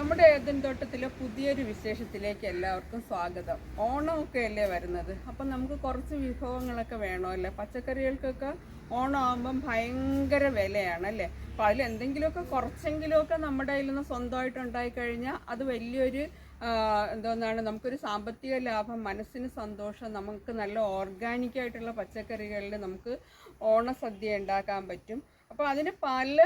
നമ്മുടെ ഏതൻ തോട്ടത്തിലെ പുതിയൊരു വിശേഷത്തിലേക്ക് എല്ലാവർക്കും സ്വാഗതം. ഓണമൊക്കെ അല്ലേ വരുന്നത്? അപ്പം നമുക്ക് കുറച്ച് വിഭവങ്ങളൊക്കെ വേണമല്ലേ? പച്ചക്കറികൾക്കൊക്കെ ഓണം ആകുമ്പം ഭയങ്കര വിലയാണ് അല്ലേ? അപ്പം അതിൽ എന്തെങ്കിലുമൊക്കെ കുറച്ചെങ്കിലുമൊക്കെ നമ്മുടെ കയ്യിൽ നിന്ന് സ്വന്തമായിട്ട് ഉണ്ടായിക്കഴിഞ്ഞാൽ അത് വലിയൊരു എന്തോന്നാണ് നമുക്കൊരു സാമ്പത്തിക ലാഭം മനസ്സിന് സന്തോഷം നമുക്ക് നല്ല ഓർഗാനിക്കായിട്ടുള്ള പച്ചക്കറികളിൽ നമുക്ക് ഓണസദ്യ ഉണ്ടാക്കാൻ പറ്റും. അപ്പോൾ അതിന് പല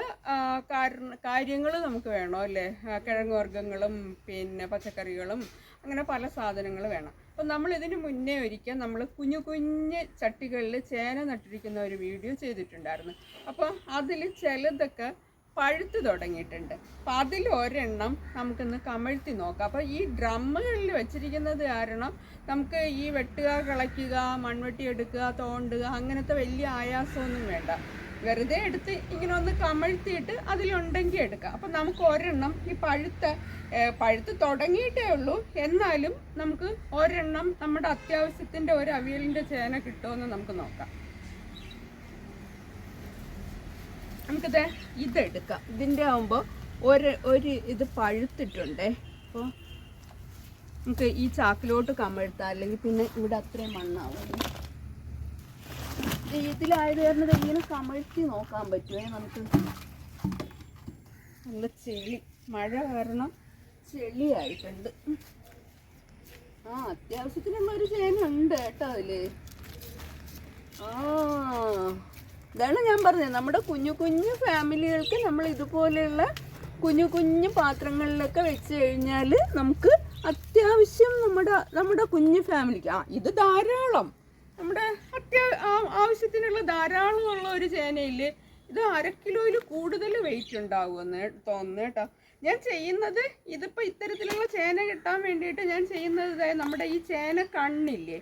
കാര്യങ്ങൾ നമുക്ക് വേണം അല്ലേ? ആ, കിഴങ്ങ് വർഗങ്ങളും പിന്നെ പച്ചക്കറികളും അങ്ങനെ പല സാധനങ്ങൾ വേണം. അപ്പം നമ്മൾ ഇതിന് മുന്നേ ഒരിക്കൽ നമ്മൾ കുഞ്ഞു കുഞ്ഞ് ചട്ടികളിൽ ചേന നട്ടിരിക്കുന്ന ഒരു വീഡിയോ ചെയ്തിട്ടുണ്ടായിരുന്നു. അപ്പോൾ അതിൽ ചിലതൊക്കെ പഴുത്ത് തുടങ്ങിയിട്ടുണ്ട്. അപ്പം അതിൽ ഒരെണ്ണം നമുക്കിന്ന് കമഴ്ത്തി നോക്കാം. അപ്പോൾ ഈ ഡ്രമ്മുകളിൽ വെച്ചിരിക്കുന്നത് കാരണം നമുക്ക് ഈ വെട്ടുക കിളയ്ക്കുക മൺവെട്ടി എടുക്കുക തോണ്ടുക അങ്ങനത്തെ വലിയ ആയാസമൊന്നും വേണ്ട. വെറുതെ എടുത്ത് ഇങ്ങനെ ഒന്ന് കമഴ്ത്തിയിട്ട് അതിലുണ്ടെങ്കിൽ എടുക്കാം. അപ്പം നമുക്ക് ഒരെണ്ണം ഈ പഴുത്ത പഴുത്ത് തുടങ്ങിയിട്ടേ ഉള്ളൂ. എന്നാലും നമുക്ക് ഒരെണ്ണം നമ്മുടെ അത്യാവശ്യത്തിന്റെ ഒരു അവിയലിന്റെ ചേന കിട്ടുമെന്ന് നമുക്ക് നോക്കാം. നമുക്കിത് ഇതെടുക്കാം. ഇതിന്റെ ആകുമ്പോൾ ഒരു ഒരു ഇത് പഴുത്തിട്ടുണ്ടേ. അപ്പോൾ നമുക്ക് ഈ ചാക്കിലോട്ട് കമഴ്ത്താം. അല്ലെങ്കിൽ പിന്നെ ഇവിടെ അത്രയും മണ്ണാവും. ഇത് ഇതിലായത് കാരണം ഇങ്ങനെ കമഴ്ത്തി നോക്കാൻ പറ്റുമേ നമുക്ക്. നല്ല ചെളി മഴ കാരണം ചെളിയായിട്ടുണ്ട്. ആ അത്യാവശ്യത്തിനുള്ള ഒരു ചേന ഉണ്ട് കേട്ടോ അതിൽ. ആ ഇതാണ് ഞാൻ പറഞ്ഞത്. നമ്മുടെ കുഞ്ഞു കുഞ്ഞു ഫാമിലികൾക്ക് നമ്മൾ ഇതുപോലെയുള്ള കുഞ്ഞു കുഞ്ഞു പാത്രങ്ങളിലൊക്കെ വെച്ച് കഴിഞ്ഞാൽ നമുക്ക് അത്യാവശ്യം നമ്മുടെ നമ്മുടെ കുഞ്ഞു ഫാമിലിക്ക് ആ ഇത് ധാരാളം. നമ്മുടെ അത്യാ ആവശ്യത്തിനുള്ള ധാരാളം ഉള്ള ഒരു ചേനയിൽ ഇത് അര കിലോയിൽ കൂടുതൽ വെയിറ്റ് ഉണ്ടാവുമെന്ന് തോന്നുന്നു കേട്ടോ. ഞാൻ ചെയ്യുന്നത് ഇതിപ്പോൾ ഇത്തരത്തിലുള്ള ചേന കിട്ടാൻ വേണ്ടിയിട്ട് ഞാൻ ചെയ്യുന്നത് നമ്മുടെ ഈ ചേന കണ്ണില്ലേ?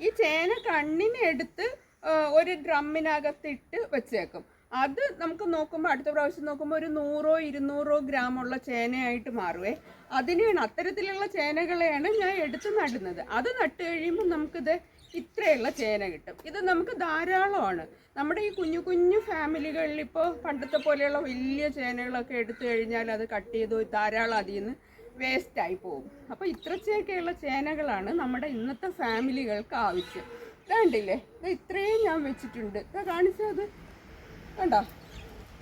ഈ ചേന കണ്ണിനെ എടുത്ത് ആ, ഒരു ഡ്രമ്മിനകത്തിട്ട് വെച്ചേക്കും. അത് നമുക്ക് നോക്കുമ്പോൾ അടുത്ത പ്രാവശ്യം നോക്കുമ്പോൾ ഒരു നൂറോ ഇരുന്നൂറോ ഗ്രാമുള്ള ചേനയായിട്ട് മാറുവേ. അതിനെയാണ് അത്തരത്തിലുള്ള ചേനകളെയാണ് ഞാൻ എടുത്ത് നടുന്നത്. അത് നട്ട് കഴിയുമ്പോൾ നമുക്കിത് ഇത്രയുള്ള ചേന കിട്ടും. ഇത് നമുക്ക് ധാരാളമാണ്. നമ്മുടെ ഈ കുഞ്ഞു കുഞ്ഞു ഫാമിലികളിൽ ഇപ്പോൾ പണ്ടത്തെ പോലെയുള്ള വലിയ ചേനകളൊക്കെ എടുത്തു കഴിഞ്ഞാൽ അത് കട്ട് ചെയ്ത് ധാരാളം അതിൽ നിന്ന് വേസ്റ്റായി പോകും. അപ്പോൾ ഇത്രച്ചൊക്കെയുള്ള ചേനകളാണ് നമ്മുടെ ഇന്നത്തെ ഫാമിലികൾക്ക് ആവശ്യം. കണ്ടില്ലേ ഇത് ഇത്രയും ഞാൻ വെച്ചിട്ടുണ്ട്. കാണിച്ചത്. കണ്ടോ?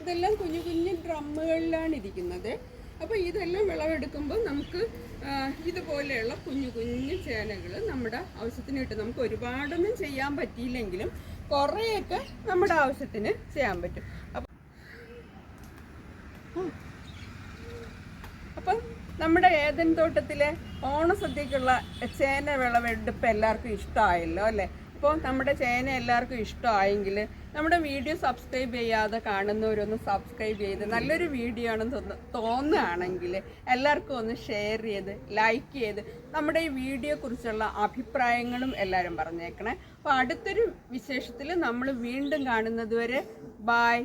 ഇതെല്ലാം കുഞ്ഞു കുഞ്ഞു ഡ്രമ്മുകളിലാണ് ഇരിക്കുന്നത്. അപ്പോൾ ഇതെല്ലാം വിളവെടുക്കുമ്പോൾ നമുക്ക് ഇതുപോലെയുള്ള കുഞ്ഞു കുഞ്ഞു ചേനകൾ നമ്മുടെ ആവശ്യത്തിന് കിട്ടും. നമുക്ക് ഒരുപാടൊന്നും ചെയ്യാൻ പറ്റിയില്ലെങ്കിലും കുറേയൊക്കെ നമ്മുടെ ആവശ്യത്തിന് ചെയ്യാൻ പറ്റും. അപ്പം അപ്പം നമ്മുടെ ഏതൻ തോട്ടത്തിലെ ഓണസദ്യക്കുള്ള ചേന വിളവെടുപ്പ് എല്ലാവർക്കും ഇഷ്ടമായല്ലോ അല്ലേ? അപ്പോൾ നമ്മുടെ ചേന എല്ലാവർക്കും ഇഷ്ടമായെങ്കിൽ നമ്മുടെ വീഡിയോ സബ്സ്ക്രൈബ് ചെയ്യാതെ കാണുന്നവരൊന്ന് സബ്സ്ക്രൈബ് ചെയ്ത് നല്ലൊരു വീഡിയോ ആണെന്ന് തോന്നു തോന്നുകയാണെങ്കിൽ എല്ലാവർക്കും ഒന്ന് ഷെയർ ചെയ്ത് ലൈക്ക് ചെയ്ത് നമ്മുടെ ഈ വീഡിയോ കുറിച്ചുള്ള അഭിപ്രായങ്ങളും എല്ലാവരും പറഞ്ഞേക്കണേ. അപ്പോൾ അടുത്തൊരു വിശേഷത്തിൽ നമ്മൾ വീണ്ടും കാണുന്നത് വരെ ബായ്